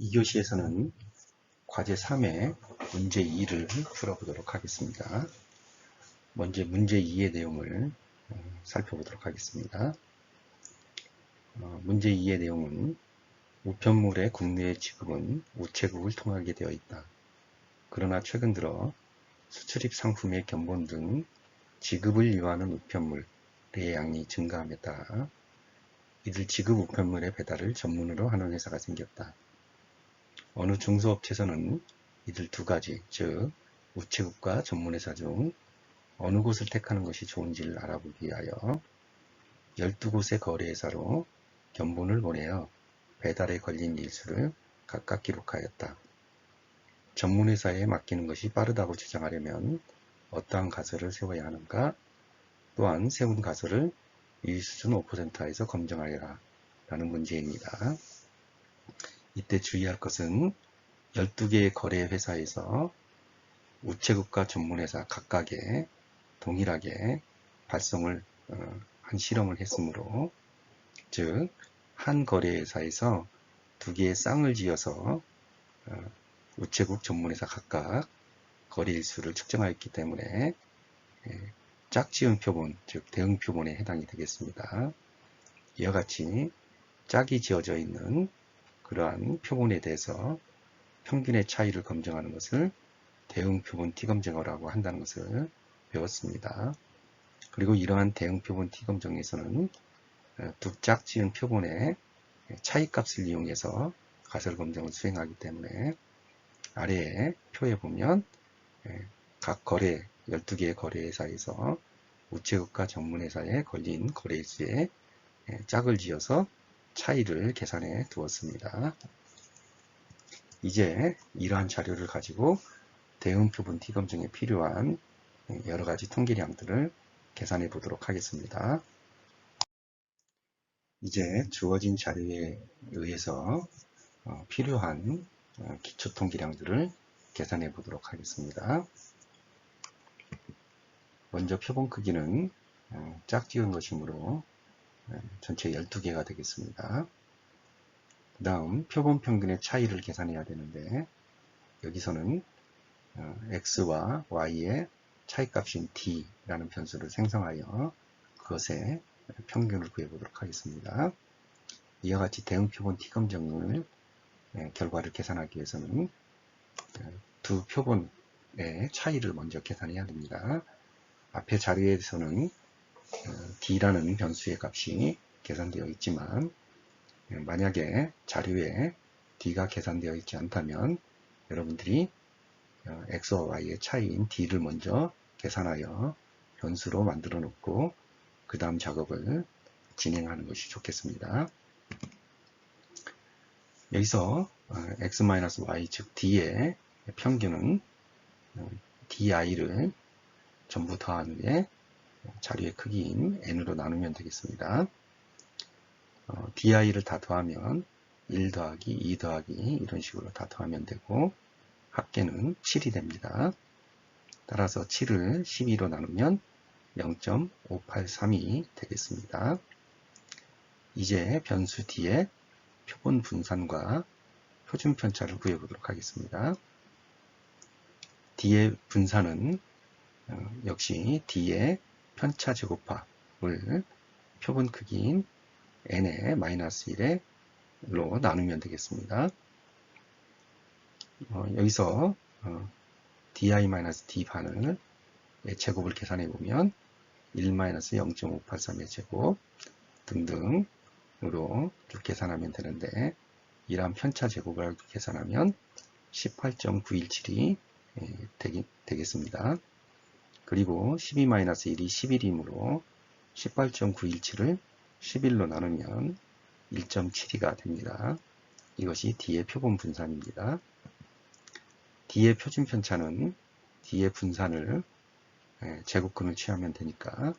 2교시에서는 과제 3의 문제 2를 풀어보도록 하겠습니다. 먼저 문제 2의 내용을 어, 살펴보도록 하겠습니다. 어, 문제 2의 내용은 우편물의 국내 지급은 우체국을 통하게 되어 있다. 그러나 최근 들어 수출입 상품의 견본 등 지급을 요하는 우편물의 양이 증가함에 따라 이들 지급 우편물의 배달을 전문으로 하는 회사가 생겼다. 어느 중소업체에서는 이들 두 가지, 즉 우체국과 전문회사 중 어느 곳을 택하는 것이 좋은지를 알아보기 위하여 12곳의 거래회사로 견본을 보내어 배달에 걸린 일수를 각각 기록하였다. 전문회사에 맡기는 것이 빠르다고 주장하려면 어떠한 가설을 세워야 하는가? 또한 세운 가설을 유의수준 5%하에서 검증하여라 라는 문제입니다. 이때 주의할 것은 12개의 거래 회사에서 우체국과 전문회사 각각에 동일하게 발송을 어, 한 실험을 했으므로 즉 한 거래회사에서 두 개의 쌍을 지어서 어, 우체국 전문회사 각각 거래 일수를 측정하였기 때문에 예, 짝지은 표본, 즉 대응 표본에 해당이 되겠습니다. 이와 같이 짝이 지어져 있는 그러한 표본에 대해서 평균의 차이를 검증하는 것을 대응 표본 T 검증어라고 한다는 것을 배웠습니다. 그리고 이러한 대응 표본 T 검증에서는 어, 두 짝 지은 표본의 차이값을 이용해서 가설 검증을 수행하기 때문에 아래에 표에 보면 예, 각 거래 12개의 거래회사에서 우체국과 전문회사에 걸린 거래일수에 예, 짝을 지어서 차이를 계산해 두었습니다. 이제 이러한 자료를 가지고 대응표본 T검증에 필요한 여러가지 통계량들을 계산해 보도록 하겠습니다. 이제 주어진 자료에 의해서 어, 필요한 어, 기초 통계량들을 계산해 보도록 하겠습니다. 먼저 표본 크기는 어, 짝지은 것이므로 네, 전체 12개가 되겠습니다. 그 다음 표본 평균의 차이를 계산해야 되는데 여기서는 어, x와 y의 차이값인 t라는 변수를 생성하여 그것의 평균을 구해보도록 하겠습니다. 이와 같이 대응 표본 t 검정을 네, 결과를 계산하기 위해서는 어, 두 표본의 차이를 먼저 계산해야 됩니다. 앞에 자료에서는 d라는 변수의 값이 계산되어 있지만 예, 만약에 자료에 d가 계산되어 있지 않다면 여러분들이 어, x와 y의 차이인 d를 먼저 계산하여 변수로 만들어 놓고 그 다음 작업을 진행하는 것이 좋겠습니다. 여기서 어, x-y 즉 d의 평균은 어, di를 전부 더한 후에 자리의 크기인 n으로 나누면 되겠습니다. 어, di를 다 더하면 1 더하기 2 더하기 이런 식으로 다 더하면 되고 합계는 7이 됩니다. 따라서 7을 12로 나누면 0.583이 되겠습니다. 이제 변수 뒤에 표본 분산과 표준 편차를 구해 보도록 하겠습니다. D의 분산은 어, 역시 D의 편차 제곱합을 표본 크기인 n의 마이너스 1로 나누면 되겠습니다. 어, 여기서 어, di-d 반을 제곱을 계산해 보면 1-0.583의 제곱 등등으로 쭉 계산하면 되는데 이러한 편차 제곱을 계산하면 18.917이 되기, 되겠습니다. 그리고 12-1이 11이므로 18.917을 11로 나누면 1.72가 됩니다. 이것이 D의 표본 분산입니다. D의 표준 편차는 D의 분산을 예, 제곱근을 취하면 되니까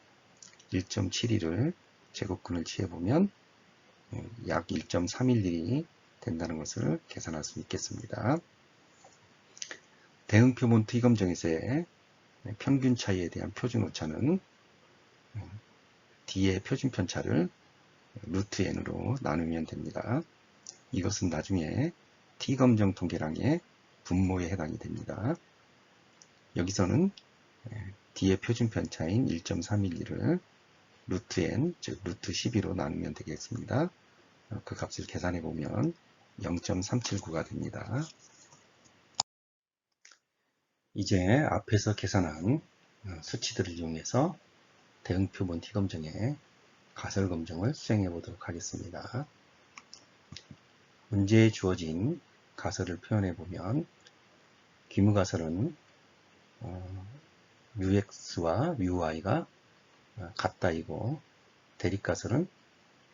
1.72를 제곱근을 취해보면 예, 약 1.311이 된다는 것을 계산할 수 있겠습니다. 대응표본 T검정에서의 평균 차이에 대한 표준 오차는 D의 표준 편차를 루트 n으로 나누면 됩니다. 이것은 나중에 T검정 통계량의 분모에 해당이 됩니다. 여기서는 D의 표준 편차인 1.312를 루트 n, 즉 루트 12로 나누면 되겠습니다. 그 값을 계산해 보면 0.379가 됩니다. 이제 앞에서 계산한 수치들을 이용해서 대응표본 T검정의 가설 검정을 수행해 보도록 하겠습니다. 문제에 주어진 가설을 표현해 보면 기무가설은 어, ux와 uy가 같다이고 대립가설은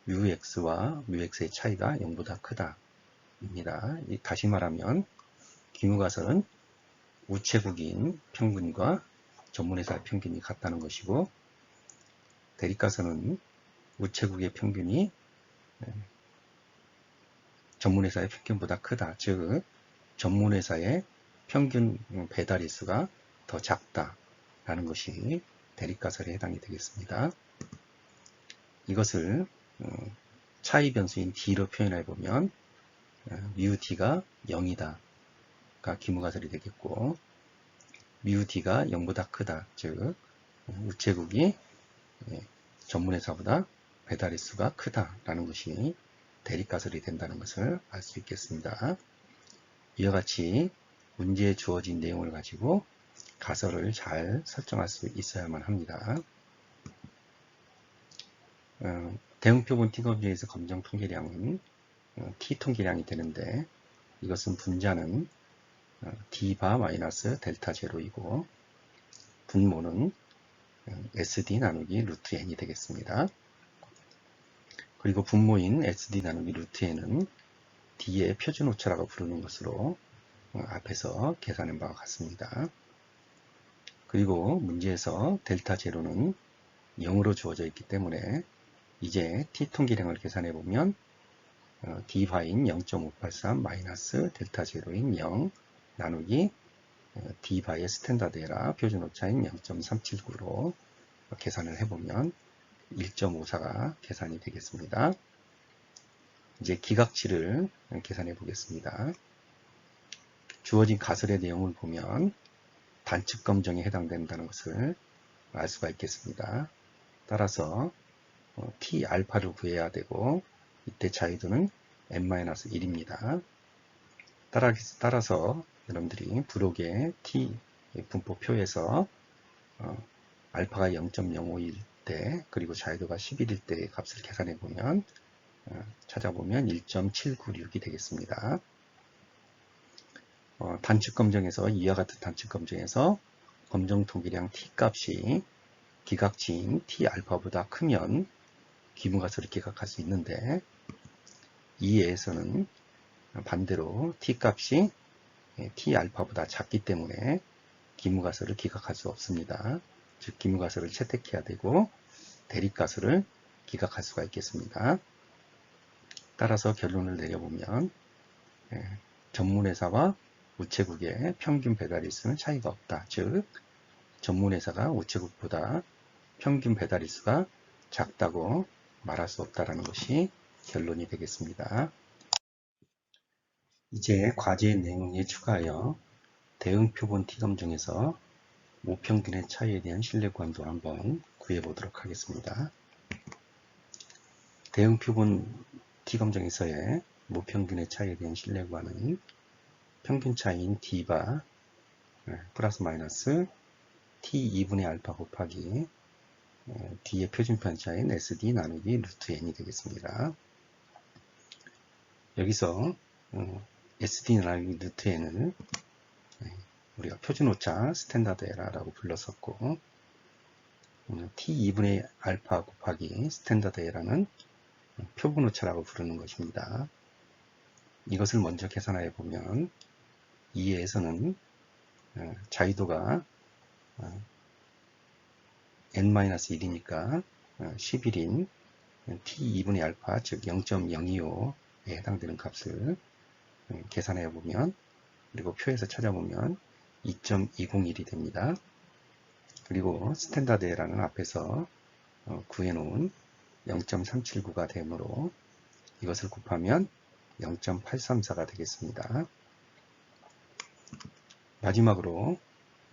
ux와 ux의 차이가 0보다 크다 입니다. 다시 말하면 기무가설은 우체국인 평균과 전문회사의 평균이 같다는 것이고 대립가설은 우체국의 평균이 전문회사의 평균보다 크다. 즉 전문회사의 평균 배달일 수가 더 작다라는 것이 대립가설에 해당이 되겠습니다. 이것을 어, 차이 변수인 d로 표현해 보면 mu d가 0이다. 가 기무가설이 되겠고 mu d가 0보다 크다. 즉 우체국이 예, 전문회사보다 배달일 수가 크다라는 것이 대립가설이 된다는 것을 알 수 있겠습니다. 이와 같이 문제에 주어진 내용을 가지고 가설을 잘 설정할 수 있어야만 합니다. 어, 대응표본 T검정에서 검정 통계량은 어, T 통계량이 되는데 이것은 분자는 어, D바 마이너스 델타 제로이고 분모는 어, SD 나누기 루트 N이 되겠습니다. 그리고 분모인 SD 나누기 루트 N은 D의 표준 오차라고 부르는 것으로 어, 앞에서 계산한 바와 같습니다. 그리고 문제에서 델타 제로는 0으로 주어져 있기 때문에 이제 t 통계량을 계산해 보면 d 바인 0.583 마이너스 델타 제로인 0 나누기 d 바의 스탠다드 에라 표준 오차인 0.379로 계산을 해보면 1.54가 계산이 되겠습니다. 이제 기각치를 계산해 보겠습니다. 주어진 가설의 내용을 보면 단측 검정에 해당된다는 것을 알 수가 있겠습니다. 따라서 어, t 알파를 구해야 되고 이때 자유도는 n-1입니다. 따라서 여러분들이 부록의 t 분포표에서 어, 알파가 0.05일 때 그리고 자유도가 11일 때 값을 계산해 보면 어, 찾아보면 1.796이 되겠습니다. 어, 단축 검정에서 이와 같은 단축 검정에서 검정 통계량 t 값이 기각치인 t 알파보다 크면 기문가설을 기각할 수 있는데 이에서는 반대로 t 값이 t 알파보다 작기 때문에 기무가설을 기각할 수 없습니다. 즉 기무가설을 채택해야 되고 대립가설을 기각할 수가 있겠습니다. 따라서 결론을 내려보면 예, 전문회사와 우체국의 평균 배달일수는 차이가 없다. 즉 전문회사가 우체국보다 평균 배달일수가 작다고 말할 수 없다라는 것이 결론이 되겠습니다. 이제 과제 내용에 추가하여 대응 표본 T검 중에서 모평균의 차이에 대한 신뢰구간도 한번 구해보도록 하겠습니다. 대응 표본 T검정에서의 모평균의 차이에 대한 신뢰구간은 평균 차이인 D바 네, 플러스 마이너스 T 2분의 알파 곱하기 네, D의 표준 편 차인 SD 나누기 루트 N이 되겠습니다. 여기서 어, SD N을 네, 우리가 표준 오차 스탠다드 에라라고 불렀었고 어, T 2분의 알파 곱하기 스탠다드 에라는 표본 오차라고 부르는 것입니다. 이것을 먼저 계산해 보면 2에서는 어, 자유도가 어, n-1이니까 11인 t 2분의 알파 즉 0.025에 해당되는 값을 어, 계산해 보면 그리고 표에서 찾아보면 2.201이 됩니다. 그리고 스탠다드 에라는 앞에서 구해 놓은 0.379가 되므로 이것을 곱하면 0.834가 되겠습니다. 마지막으로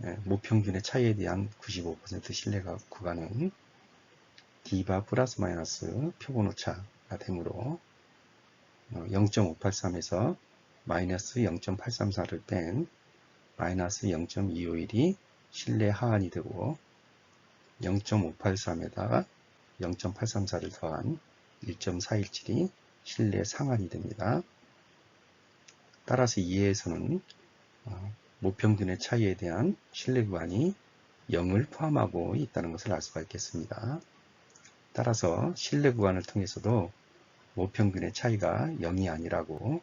예, 모평균의 차이에 대한 95% 신뢰가 구간은 D바 플러스 마이너스 표본 오차가 되므로 0.583에서 어, 마이너스 0.834를 뺀 마이너스 0.251이 신뢰 하한이 되고 0.583에다가 0.834를 더한 1.417이 신뢰 상한이 됩니다. 따라서 이해에서는 어, 모평균의 차이에 대한 신뢰 구간이 0을 포함하고 있다는 것을 알 수가 있겠습니다. 따라서 신뢰 구간을 통해서도 모평균의 차이가 0이 아니라고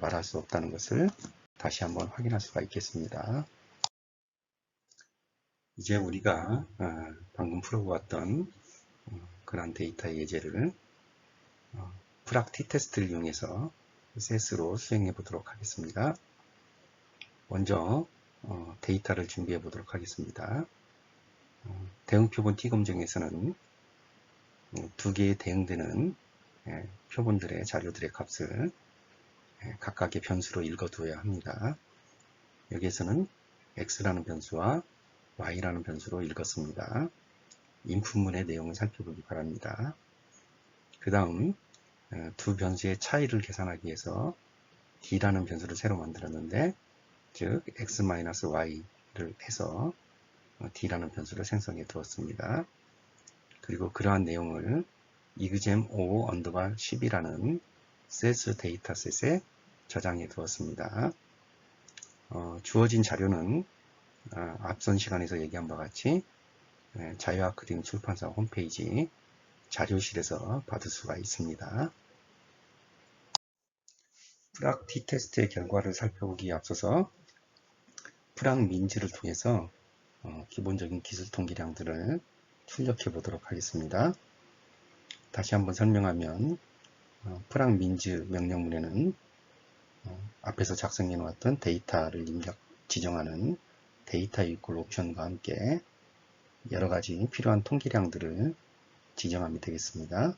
말할 수 없다는 것을 다시 한번 확인할 수가 있겠습니다. 이제 우리가 어, 방금 풀어보았던 어, 그런 데이터 예제를 프락티 테스트를 이용해서 세스로 수행해 보도록 하겠습니다. 먼저 어, 데이터를 준비해 보도록 하겠습니다. 어, 대응 표본 T 검증에서는 어, 두 개의 대응되는 예, 표본들의 자료들의 값을 예, 각각의 변수로 읽어두어야 합니다. 여기에서는 x라는 변수와 y라는 변수로 읽었습니다. 인풋문의 내용을 살펴보기 바랍니다. 그 다음 어, 두 변수의 차이를 계산하기 위해서 d라는 변수를 새로 만들었는데 즉 x-y를 해서 d라는 변수를 생성해 두었습니다. 그리고 그러한 내용을 이그잼 5 언더바 10이라는 세스 데이터셋에 저장해 두었습니다. 어, 주어진 자료는 어, 앞선 시간에서 얘기한 바와 같이 네, 자유아크림 출판사 홈페이지 자료실에서 받을 수가 있습니다. 프락티 테스트의 결과를 살펴보기에 앞서서 프랑 민지를 통해서 어, 기본적인 기술 통계량들을 출력해 보도록 하겠습니다. 다시 한번 설명하면 어, 프랑 민즈 명령문에는 어, 앞에서 작성해 놓았던 데이터를 입력 지정하는 데이터 이퀄 옵션과 함께 여러 가지 필요한 통계량들을 지정하면 되겠습니다.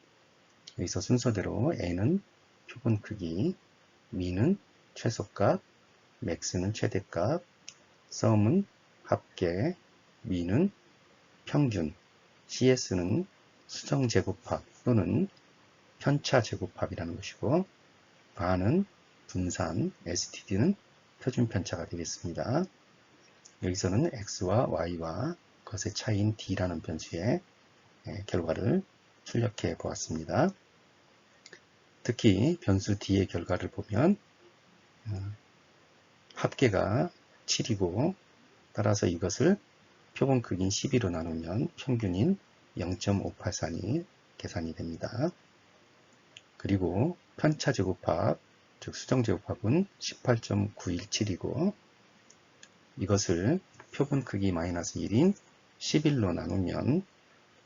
여기서 순서대로 N은 표본 크기, 미는 최소값, 맥스는 최대값, 썸은 합계, 미는 평균, CS는 수정 제곱합 또는 편차 제곱합이라는 것이고 바는 분산, STD는 표준 편차가 되겠습니다. 여기서는 X와 Y와 것의 차이인 D라는 변수의 예, 결과를 출력해 보았습니다. 특히 변수 D의 결과를 보면 어, 합계가 7이고 따라서 이것을 표본 크기인 12로 나누면 평균인 0.583이 계산이 됩니다. 그리고 편차 제곱합, 즉 수정 제곱합은 18.917이고 이것을 표본 크기 마이너스 1인 11로 나누면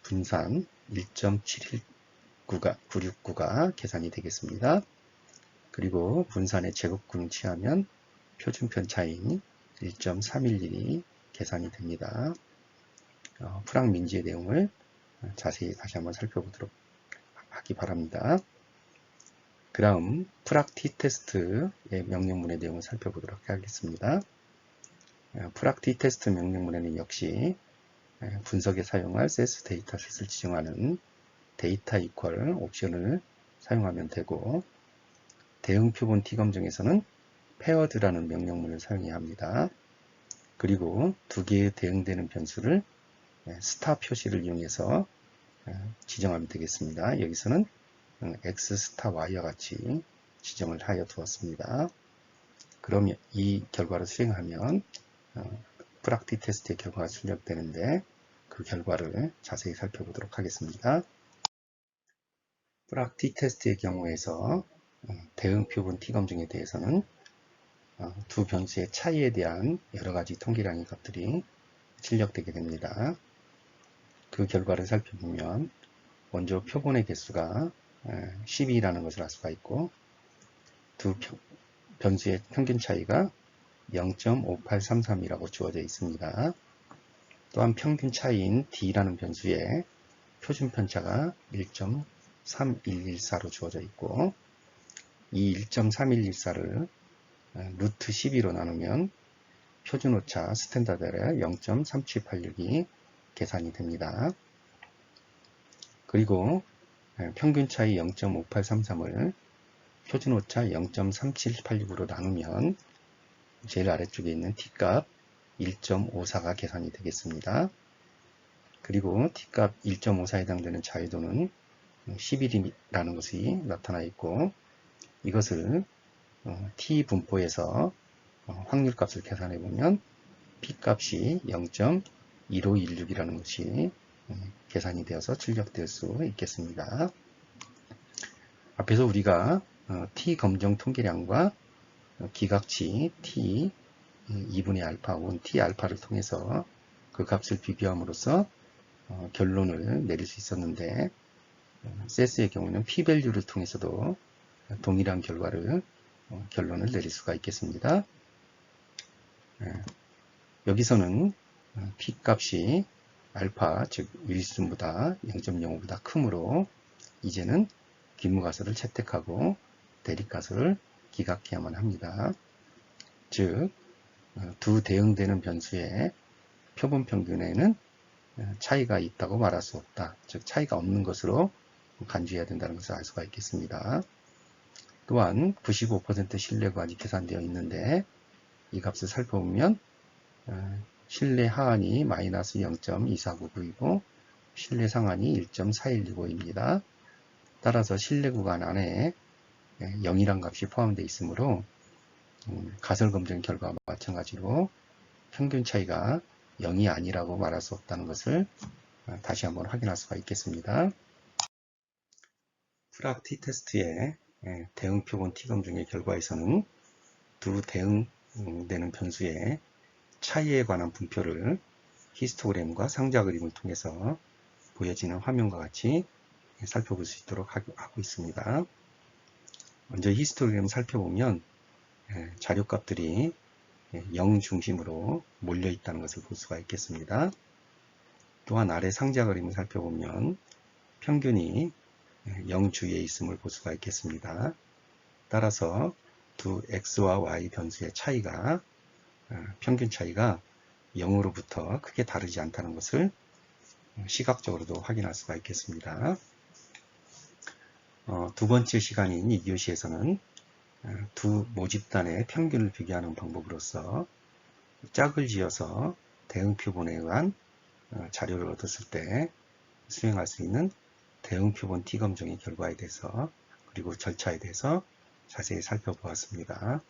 분산 1.719가 969가 계산이 되겠습니다. 그리고 분산의 제곱근을 취하면 표준편 차이인 1.311이 계산이 됩니다. 어, 프랑 민지의 내용을 자세히 다시 한번 살펴보도록 하기 바랍니다. 그 다음 프락티 테스트의 명령문의 내용을 살펴보도록 하겠습니다. 어, 프락티 테스트 명령문에는 역시 어, 분석에 사용할 세스 데이터셋을 지정하는 데이터 이퀄 옵션을 사용하면 되고 대응 표본 T 검증에서는 paired라는 명령문을 사용해야 합니다. 그리고 두 개의 대응되는 변수를 예, 스타 표시를 이용해서 예, 지정하면 되겠습니다. 여기서는 음, x 스타 y와 같이 지정을 하여 두었습니다. 그러면 이 결과를 수행하면 어, 프락티 테스트의 결과가 출력되는데 그 결과를 자세히 살펴보도록 하겠습니다. 프락티 테스트의 경우에서 어, 대응 표본 T 검증에 대해서는 어, 두 변수의 차이에 대한 여러 가지 통계량의 값들이 출력되게 됩니다. 그 결과를 살펴보면 먼저 표본의 개수가 12라는 것을 알 수가 있고 두 변수의 평균 차이가 0.5833이라고 주어져 있습니다. 또한 평균 차이인 D라는 변수의 표준 편차가 1.3114로 주어져 있고 이 1.3114를 루트 12로 나누면 표준 오차 스탠다드에 0.3786이 계산이 됩니다. 그리고 평균 차이 0.5833을 표준 오차 0.3786으로 나누면 제일 아래쪽에 있는 t값 1.54가 계산이 되겠습니다. 그리고 t값 1.54에 해당되는 자유도는 11이라는 것이 나타나 있고 이것을 t 분포에서 확률값을 계산해 보면 p값이 0.1516이라는 것이 계산이 되어서 출력될 수 있겠습니다. 앞에서 우리가 t 검정 통계량과 기각치 t 2분의 알파 혹은 t 알파를 통해서 그 값을 비교함으로써 결론을 내릴 수 있었는데 세스의 경우는 p-밸류를 통해서도 동일한 결과를 결론을 내릴 수가 있겠습니다. 여기서는 p 값이 알파 즉 위리수준보다 0.05보다 크므로 이제는 기무가설을 채택하고 대립가설을 기각해야만 합니다. 즉, 두 대응되는 변수의 표본 평균에는 차이가 있다고 말할 수 없다. 즉, 차이가 없는 것으로 간주해야 된다는 것을 알 수가 있겠습니다. 또한 95% 신뢰관이 계산되어 있는데 이 값을 살펴보면 신뢰 하한이 마이너스 0.2499이고 신뢰 상한이 1.4125입니다. 따라서 신뢰 구간 안에 0이란 값이 포함되어 있으므로 음, 가설 검증 결과와 마찬가지로 평균 차이가 0이 아니라고 말할 수 없다는 것을 어, 다시 한번 확인할 수가 있겠습니다. 프락 t-테스트의 대응 표본 t검증의 결과에서는 두 대응되는 변수의 차이에 관한 분표를 히스토그램과 상자 그림을 통해서 보여지는 화면과 같이 살펴볼 수 있도록 하고 있습니다. 먼저 히스토그램 살펴보면 자료값들이 0 중심으로 몰려 있다는 것을 볼 수가 있겠습니다. 또한 아래 상자 그림을 살펴보면 평균이 0 주위에 있음을 볼 수가 있겠습니다. 따라서 두 x와 y 변수의 차이가 평균 차이가 0으로부터 크게 다르지 않다는 것을 시각적으로도 확인할 수가 있겠습니다. 어, 두 번째 시간인 2교시에서는 두 모집단의 평균을 비교하는 방법으로서 짝을 지어서 대응 표본에 의한 어, 자료를 얻었을 때 수행할 수 있는 대응 표본 T 검정의 결과에 대해서 그리고 절차에 대해서 자세히 살펴보았습니다.